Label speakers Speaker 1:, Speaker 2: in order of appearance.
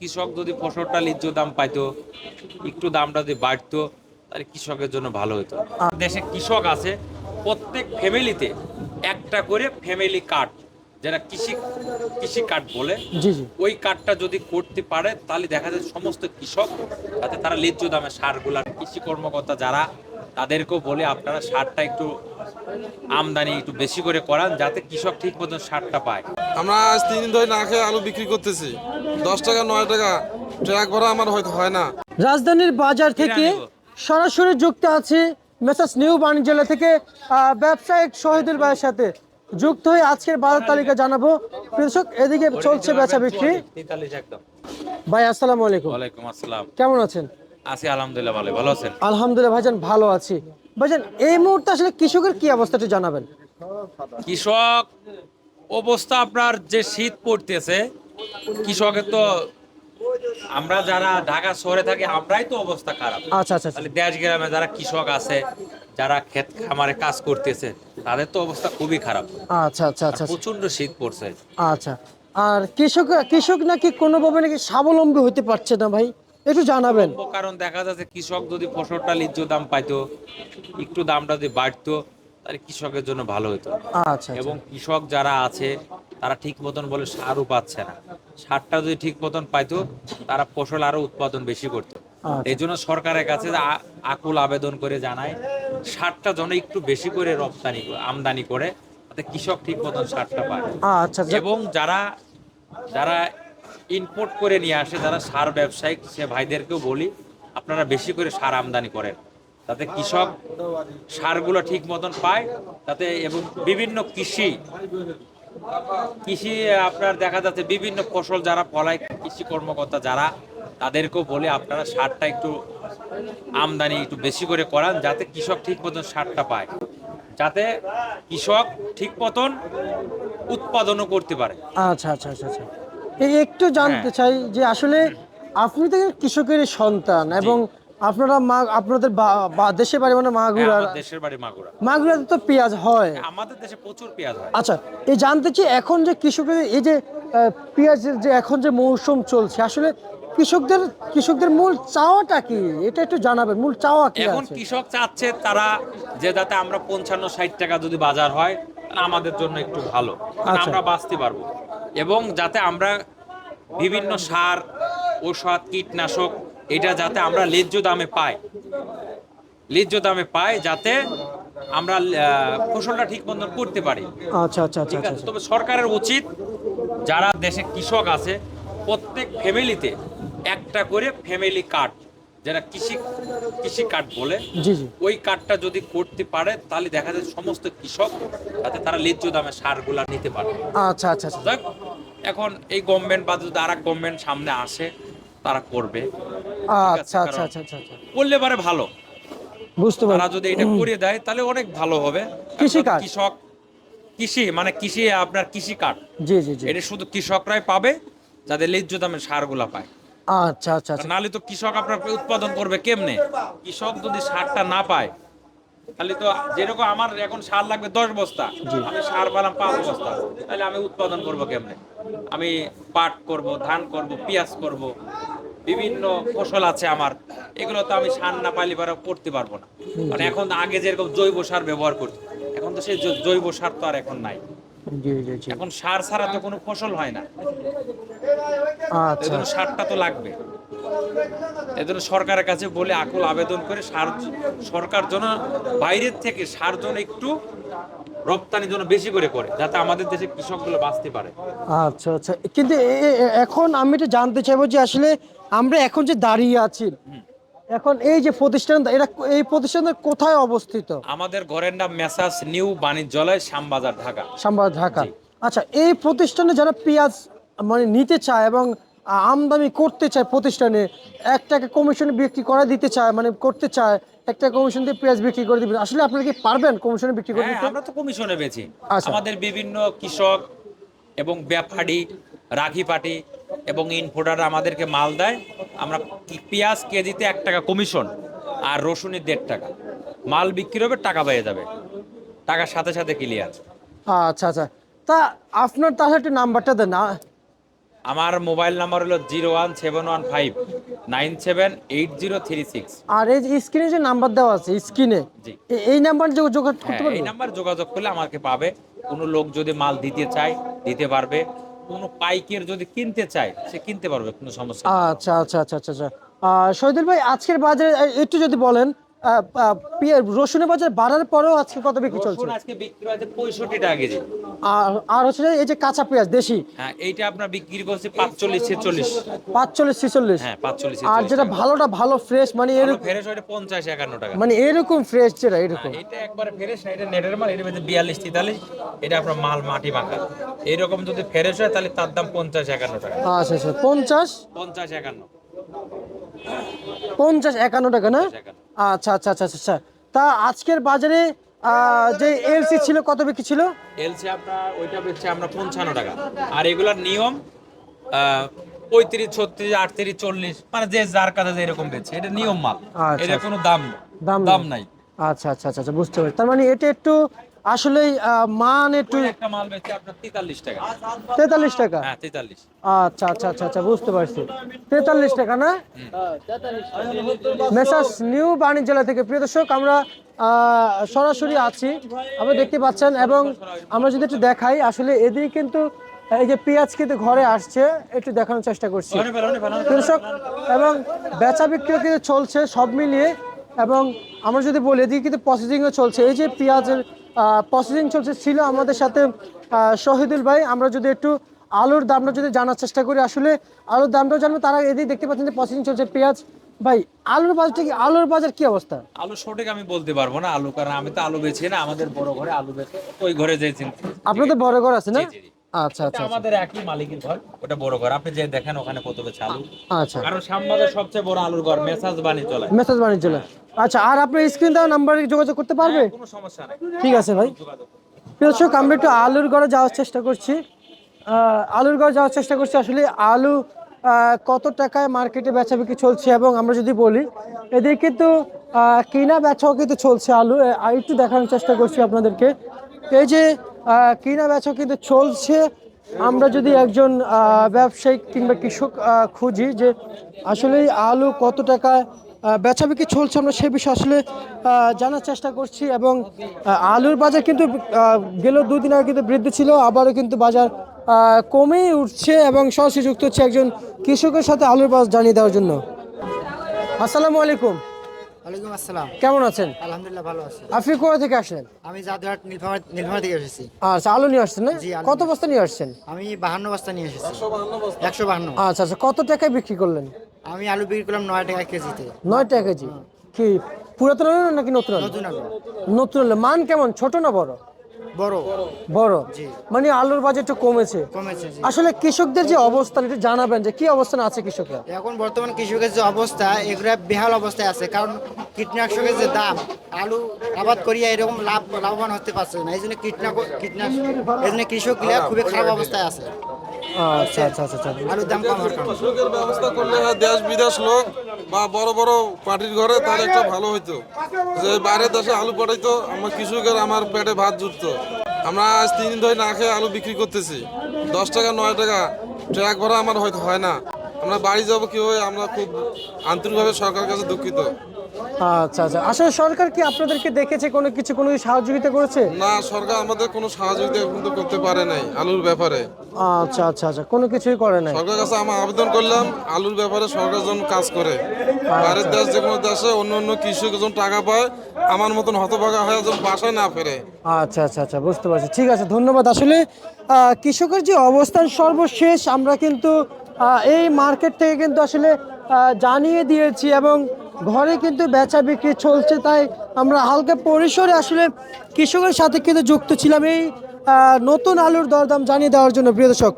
Speaker 1: কৃষক যদি ফসলটা লিজ্জ দাম পাইতো একটু দামটা যদি বাড়তো তাহলে কৃষকের জন্য ভালো হতো। দেশে কৃষক আছে প্রত্যেক ফ্যামিলিতে একটা করে ফ্যামিলি কার্ড যেটা কৃষি কৃষি কার্ড বলে ওই কার্ডটা যদি করতে পারে তাহলে দেখা যায় সমস্ত কৃষক যাতে তারা লিজ্জ দামে সারগুলা কৃষি কর্মকর্তা যারা তাদেরকেও বলে আপনারা সারটা একটু আমদানি একটু বেশি করে করান যাতে কৃষক ঠিক মতন সারটা পায়।
Speaker 2: আমরা আজ তিন দিন ধরে না খেয়ে আলু বিক্রি করতেছি। দশ টাকা নয় টাকা ট্রাক ভরা আমার হয়তো হয় না।
Speaker 3: রাজধানীর বাজার থেকে সরাসরি যুক্ত আছে মেসাস নিউ বাণিজ্যালয় থেকে ব্যবসায়িক শহীদুল ভাইয়ের সাথে। যুক্ত হয়ে আজকের বাজার তালিকা জানাব। কৃষক এদিকে চলছে বেচা বিক্রি। ভাই আসসালামু আলাইকুম।
Speaker 1: ওয়ালাইকুম আসসালাম।
Speaker 3: কেমন আছেন?
Speaker 1: আছি আলহামদুলিল্লাহ ভালো ভালো আছেন?
Speaker 3: আলহামদুলিল্লাহ ভাইজান ভালো আছি। ভাইজান এই মুহূর্তে আসলে কৃষকের কি অবস্থাটা জানাবেন।
Speaker 1: কৃষক অবস্থা আপনার যে শীত পড়তেছে কৃষকের তো আমরা যারা ঢাকা শহরে থাকি আমরাই তো অবস্থা খারাপ।
Speaker 3: আচ্ছা আচ্ছা আচ্ছা।
Speaker 1: তাহলে দেশ গ্রামে যারা কৃষক আছে যারা ক্ষেত খামারে কাজ করতেছে তাদের তো অবস্থা খুবই খারাপ।
Speaker 3: আচ্ছা আচ্ছা আচ্ছা আচ্ছা।
Speaker 1: প্রচণ্ড শীত পড়ছে।
Speaker 3: আচ্ছা। আর কৃষক কৃষক নাকি কোনোভাবে নাকি স্বাবলম্বী হতে পারছে না ভাই? একটু জানাবেন।
Speaker 1: কারণ দেখা যাচ্ছে কৃষক যদি ফসলটা লিজ্জ দাম পাইতো একটু দামটা যদি বাড়তো তাহলে কৃষকের জন্য ভালো হতো।
Speaker 3: আচ্ছা আচ্ছা।
Speaker 1: এবং কৃষক যারা আছে তারা ঠিক মতন বলে সারও পাচ্ছে না। সারটা যদি ঠিক মতন পাইতো তারা ফসল আরও উৎপাদন বেশি করতো।
Speaker 3: আচ্ছা।
Speaker 1: এই জন্য সরকারের কাছে আকুল আবেদন করে জানায় সারটা যেন একটু বেশি করে রপ্তানি আমদানি করে যাতে কৃষক ঠিক মতন সারটা পায়।
Speaker 3: আচ্ছা আচ্ছা।
Speaker 1: এবং যারা যারা ইনপোর্ট করে নিয়ে আসে যারা সার ব্যবসায়িক সে ভাইদেরকেও বলি আপনারা বেশি করে সার আমদানি করেন। তাতে কৃষক সারগুলো ঠিক মতন পায় তাতে এবং বিভিন্ন কৃষি কৃষি আপনার দেখা যাচ্ছে বিভিন্ন ফসল যারা ফলায় কৃষি কর্মকর্তা যারা তাদেরকেও বলে আপনারা সারটা একটু আমদানি একটু বেশি করে করান যাতে কৃষক ঠিক মতন সারটা পায়। যাতে কৃষক ঠিক মতন উৎপাদনও করতে পারে।
Speaker 3: আচ্ছা আচ্ছা আচ্ছা আচ্ছা। এই একটু জানতে
Speaker 1: হ্যাঁ।
Speaker 3: চাই যে আসলে আপনি তো কৃষকের সন্তান এবং আপনারা মা আপনাদের বা- বা- দেশে বাড়ি মানে
Speaker 1: হ্যাঁ,
Speaker 3: মাগুরা
Speaker 1: দেশের বাড়ি মাগুরা
Speaker 3: মাগুরাতে তো পেঁয়াজ হয়।
Speaker 1: আমাদের দেশে প্রচুর পেঁয়াজ হয়।
Speaker 3: আচ্ছা এই জানতে চাই এখন যে কৃষকের এই যে পেঁয়াজের যে এখন যে মৌসুম চলছে আসলে কৃষকদের কৃষকদের মূল চাওয়াটা কি? এটা একটু জানাবেন মূল চাওয়া কি
Speaker 1: এখন কৃষক চাচ্ছে তারা যে যাতে আমরা পঞ্চান্ন ষাট টাকা যদি বাজার হয় তাহলে আমাদের জন্য একটু ভালো।
Speaker 3: আচ্ছা।
Speaker 1: আমরা বাঁচতে পারব। এবং যাতে আমরা বিভিন্ন সার ঔষধ কীটনাশক এটা যাতে আমরা ন্যায্য দামে পাই। ন্যায্য দামে পাই যাতে আমরা ফসলটা ঠিক মতন করতে পারি।
Speaker 3: আচ্ছা আচ্ছা আচ্ছা
Speaker 1: ঠিক
Speaker 3: আচ্ছা।
Speaker 1: আছে তবে সরকারের উচিত যারা দেশে কৃষক আছে প্রত্যেক ফ্যামিলিতে একটা করে ফ্যামিলি কার্ড যারা কৃষি কৃষি কার্ড বলে। ওই কার্ডটা যদি করতে পারে তাহলে দেখা যায় সমস্ত কৃষক যাতে তারা ন্যায্য দামে সারগুলা নিতে পারে।
Speaker 3: আচ্ছা আচ্ছা আচ্ছা।
Speaker 1: এখন এই গভর্নমেন্ট বা যদি আর গভর্নমেন্ট সামনে আসে তারা করবে।
Speaker 3: আচ্ছা আচ্ছা আচ্ছা আচ্ছা আচ্ছা।
Speaker 1: করলে পারে ভালো।
Speaker 3: বুঝতে
Speaker 1: তারা যদি এটা করে দেয় তাহলে অনেক ভালো হবে।
Speaker 3: কৃষি কার্ড।
Speaker 1: কৃষক কৃষি মানে কৃষি আপনার কৃষি কার্ড
Speaker 3: জি জি জি।
Speaker 1: এটা শুধু কৃষকরাই পাবে যাদের ন্যায্য দামে সারগুলা পায়।
Speaker 3: আচ্ছা আচ্ছা আচ্ছা।
Speaker 1: নাহলে তো কৃষক আপনার উৎপাদন করবে কেমনে? কৃষক যদি সারটা না পায় তাহলে তো যেরকম আমার এখন সার লাগবে দশ বস্তা আমি সার পেলাম পাঁচ বস্তা তাহলে আমি উৎপাদন করব কেমনে? আমি পাট করব ধান করব পেঁয়াজ করব বিভিন্ন ফসল আছে আমার। এগুলো তো আমি সার না পাইলে পরে করতে পারব না। কারণ এখন আগে যেরকম জৈব সার ব্যবহার করতো এখন তো সেই জৈব সার তো আর এখন নাই। এখন সার ছাড়া তো কোনো ফসল হয় না।
Speaker 3: আচ্ছা।
Speaker 1: এজন্য সারটা তো লাগবে। এজন্য সরকারের কাছে বলে আকুল আবেদন করে সার সরকার যেন বাইরের থেকে সার জন্য একটু রপ্তানি জন্য বেশি করে করে যাতে আমাদের দেশে কৃষকগুলো বাঁচতে পারে।
Speaker 3: আচ্ছা আচ্ছা। কিন্তু এখন আমি এটা জানতে চাইব যে আসলে আমরা এখন যে দাঁড়িয়ে আছি এখন এই যে প্রতিষ্ঠান এটা এই প্রতিষ্ঠানটা কোথায় অবস্থিত?
Speaker 1: আমাদের ঘরের নাম মেসাস নিউ বাণিজ্যালয় শ্যামবাজার ঢাকা।
Speaker 3: সাম্বাদ ঢাকা। আচ্ছা এই প্রতিষ্ঠানে যারা পেঁয়াজ মানে নিতে চায় এবং আমদানি করতে চায় প্রতিষ্ঠানে এক টাকা কমিশনে বিক্রি করে দিতে চায় মানে করতে চায় একটা কমিশন দিয়ে পেঁয়াজ বিক্রি করে দিবেন আসলে আপনারা কি পারবেন কমিশনে বিক্রি করে
Speaker 1: হ্যাঁ
Speaker 3: দিতে?
Speaker 1: আমরা তো কমিশনে বেছি
Speaker 3: আচ্ছা।
Speaker 1: আমাদের বিভিন্ন কৃষক এবং ব্যাপারী রাখি পাটি এবং ইনফোডার আমাদেরকে মাল দেয়। আমরা পেঁয়াজ কেজিতে এক টাকা কমিশন আর রসুনের দেড় টাকা। মাল বিক্রি হবে টাকা পেয়ে যাবে। টাকার সাথে সাথে ক্লিয়ার
Speaker 3: আচ্ছা আচ্ছা। তা আপনার তাহলে একটু নাম্বারটা দেন। না
Speaker 1: আমার মোবাইল নাম্বার হলো zero one seven one five nine seven eight zero three six.
Speaker 3: আর এই যে স্ক্রিনে যে নাম্বার দেওয়া আছে স্ক্রিনে এই নাম্বার যোগাযোগ করতে
Speaker 1: হ্যাঁ
Speaker 3: পারব?
Speaker 1: এই নাম্বার যোগাযোগ করলে আমাকে পাবে। কোনো লোক যদি মাল দিতে চায় দিতে পারবে। কোনো পাইকের যদি কিনতে চায় সে কিনতে পারবে কোনো সমস্যা
Speaker 3: আচ্ছা আচ্ছা আচ্ছা আচ্ছা আচ্ছা। শহীদুল ভাই আজকের বাজারে একটু যদি বলেন রসুনের বাজার বাড়ার পরেও আজকে কত বিক্রি চলছে?
Speaker 1: আজকে বিক্রি পঁয়ষট্টি টাকা কেজি।
Speaker 3: আর আর হচ্ছে এই যে কাঁচা পেঁয়াজ দেশি?
Speaker 1: হ্যাঁ এইটা আপনার বিক্রি করছে পাঁচচল্লিশ ছেচল্লিশ।
Speaker 3: পাঁচচল্লিশ ছেচল্লিশ।
Speaker 1: হ্যাঁ পাঁচচল্লিশ
Speaker 3: আর যেটা ভালোটা ভালো ফ্রেশ মানে এরকম
Speaker 1: ফেরেস ওইটা পঞ্চাশ একান্ন টাকা।
Speaker 3: মানে এরকম ফ্রেশ যেটা এরকম।
Speaker 1: এটা একবারে ফেরেস না এটা নেটের মাল এটা মধ্যে বিয়াল্লিশ তেতাল্লিশ এটা আপনার মাল মাটি মাখা। এরকম যদি ফ্রেশ হয় তাহলে তার দাম পঞ্চাশ একান্ন টাকা।
Speaker 3: আচ্ছা আচ্ছা পঞ্চাশ?
Speaker 1: পঞ্চাশ একান্ন।
Speaker 3: পঞ্চাশ একান্ন টাকা না। আচ্ছা আচ্ছা আচ্ছা আচ্ছা আচ্ছা। তা আজকের বাজারে যে এলসি ছিল কত বিক্রি ছিল?
Speaker 1: এলসি আপনার ওইটা বেচছে আমরা পঞ্চান্ন টাকা। আর এগুলার নিয়ম পঁয়ত্রিশ ছত্রিশ আটত্রিশ চল্লিশ মানে যে যার কাছে যে এরকম বেচছে এটা নিয়ম মাল।
Speaker 3: আচ্ছা,
Speaker 1: এটা কোনো দাম
Speaker 3: দাম
Speaker 1: দাম
Speaker 3: নাই। আচ্ছা আচ্ছা আচ্ছা আচ্ছা, বুঝতে পারছি। তার মানে এটা একটু আসলেই আহ, মান একটু
Speaker 1: একটা মাল বেচছে আপনার তেতাল্লিশ টাকা।
Speaker 3: তেতাল্লিশ টাকা?
Speaker 1: হ্যাঁ তেতাল্লিশ।
Speaker 3: আচ্ছা আচ্ছা আচ্ছা আচ্ছা বুঝতে পারছি। তেতাল্লিশ টাকা না? মেসাস নিউ বাণিজ্যালয় থেকে প্রিয় দর্শক আমরা সরাসরি আছি। আমরা দেখতে পাচ্ছেন এবং আমরা যদি একটু দেখাই আসলে এদিকে কিন্তু এই যে পেঁয়াজ কিন্তু ঘরে আসছে একটু দেখানোর চেষ্টা করছি। কৃষক এবং বেচা বিক্রিও কিন্তু চলছে সব মিলিয়ে এবং আমরা যদি বলি এদিকে কিন্তু প্রসেসিংও চলছে। এই যে পেঁয়াজের প্রসেসিং চলছে ছিল আমাদের সাথে শহীদুল ভাই। আমরা যদি একটু আলুর দামটা যদি জানার চেষ্টা করি আসলে আলুর দামটাও জানব তারা এদিকে দেখতে পাচ্ছেন যে প্রসেসিং চলছে পেঁয়াজ। ভাই আলুর বাজার কি আলুর বাজার কি অবস্থা?
Speaker 1: আলু সঠিক আমি বলতে পারব না আলু কারণ আমি তো আলু বেছি না আমাদের বড় ঘরে আলু বেচে ওই ঘরে যে চিন্তা
Speaker 3: আপনার তো বড় ঘর আছে না। আচ্ছা আচ্ছা আচ্ছা।
Speaker 1: আমাদের একই মালিকের ঘর ওটা বড় ঘর। আপনি যে দেখেন ওখানে
Speaker 3: আচ্ছা।
Speaker 1: কারণ শ্যামবাজার সবচেয়ে বড় আলুর ঘর মেসাজ চলে।
Speaker 3: আচ্ছা আর স্ক্রিন দেওয়া নাম্বারে যোগাযোগ করতে পারবে?
Speaker 1: কোনো সমস্যা নাই।
Speaker 3: ঠিক আছে ভাই। দর্শক আমরা একটু আলুর যাওয়ার চেষ্টা করছি। আলুর যাওয়ার চেষ্টা করছি। আসলে আলু কত টাকায় মার্কেটে বেচা বিক্রি চলছে এবং আমরা যদি বলি এদিকে কিন্তু কিনা বেচাও কিন্তু চলছে আলু। আর একটু দেখানোর চেষ্টা করছি আপনাদেরকে। এই যে কিনা বেচাও কিন্তু চলছে। আমরা যদি একজন ব্যবসায়িক কিংবা কৃষক খুঁজি যে আসলে আলু কত আহ, বেচা বিক্রি চলছে আমরা সে বিষয়ে আসলে জানার চেষ্টা করছি এবং আলুর বাজার কিন্তু গেল দুদিন আগে কিন্তু বৃদ্ধি ছিল আবারও কিন্তু বাজার কমেই উঠছে এবং সরাসরি যুক্ত হচ্ছে একজন কৃষকের সাথে আলুর বাজার জানিয়ে দেওয়ার জন্য। আসসালামু আলাইকুম।
Speaker 4: ওয়ালাইকুম আসসালাম।
Speaker 3: কেমন আছেন?
Speaker 4: আলহামদুলিল্লাহ ভালো আছি।
Speaker 3: আপনি কোথা থেকে আসলেন?
Speaker 4: আমি জাদুহাট নীলফামার নীলফামার থেকে এসেছি।
Speaker 3: আচ্ছা আলু নিয়ে আসছেন না? কত বস্তা নিয়ে আসছেন?
Speaker 4: আমি বাহান্ন বস্তা নিয়ে এসেছি। একশো বাহান্ন।
Speaker 3: আচ্ছা আচ্ছা কত টাকায় বিক্রি করলেন?
Speaker 4: আমি আলু বিক্রি করলাম নয় টাকা কেজিতে।
Speaker 3: নয় টাকা কেজি। কি পুরাতন আলু নাকি নতুন আলু?
Speaker 4: নতুন আলু।
Speaker 3: নতুন আলু। মান কেমন? ছোট না বড়?
Speaker 4: বড়।
Speaker 3: বড়? মানে আলুর বাজার একটু কমেছে
Speaker 4: কমেছে
Speaker 3: আসলে কৃষকদের যে অবস্থান একটু জানাবেন যে কি অবস্থান আছে কৃষকরা?
Speaker 4: এখন বর্তমান কৃষকের যে অবস্থা এগুলো বেহাল অবস্থায় আছে। কারণ কীটনাশকের যে দাম আলু আবাদ করিয়া এরকম লাভ লাভবান হতে পারছে না। এই জন্য কীটনাশক কীটনাশক এই জন্য কৃষকগুলা খুবই খারাপ অবস্থায় আছে।
Speaker 3: আচ্ছা আচ্ছা আচ্ছা আচ্ছা।
Speaker 4: আলুর দাম কম হওয়ার কারণে।
Speaker 2: ব্যবস্থা করলে দেশ বিদেশ লোক বা বড় বড় পার্টির ঘরে তার একটা ভালো হইতো। যে বাইরের দেশে আলু পাঠাইতো, আমার কৃষকের আমার পেটে ভাত জুটতো। আমরা আজ তিন দিন ধরে না খেয়ে আলু বিক্রি করতেছি। দশ টাকা, নয় টাকা ট্রাক ভরা আমার হয়তো হয় না। আমরা বাড়ি যাব কীভাবে? আমরা খুব আন্তরিকভাবে সরকারের কাছে দুঃখিত।
Speaker 3: আচ্ছা আচ্ছা। আসলে সরকার কি আপনাদেরকে দেখেছে কোনো কিছু কোনো কিছু সহযোগিতা করেছে?
Speaker 2: না সরকার আমাদের কোনো সহযোগিতা কিন্তু করতে পারে নাই আলুর ব্যাপারে।
Speaker 3: আচ্ছা আচ্ছা আচ্ছা। কোনো কিছুই করে নাই।
Speaker 2: সরকারের কাছে আমরা আবেদন করলাম আলুর ব্যাপারে সরকার যেন কাজ করে। বাইরের দেশ যে কোনো দেশে অন্য অন্য কৃষক যখন টাকা পায় আমার মতন হতভাগা হয়ে যখন বাসায় না ফেরে।
Speaker 3: আচ্ছা আচ্ছা আচ্ছা। বুঝতে পারছি। ঠিক আছে ধন্যবাদ। আসলে কৃষকের যে অবস্থান সর্বশেষ আমরা কিন্তু এই মার্কেট থেকে কিন্তু আসলে জানিয়ে দিয়েছি এবং ঘরে কিন্তু বেচা বিক্রি চলছে, তাই আমরা হালকা পরিসরে আসলে কৃষকের সাথে কিন্তু যুক্ত ছিলাম। এই নতুন আলুর দরদাম জানিয়ে দেওয়ার জন্য প্রিয় দর্শক।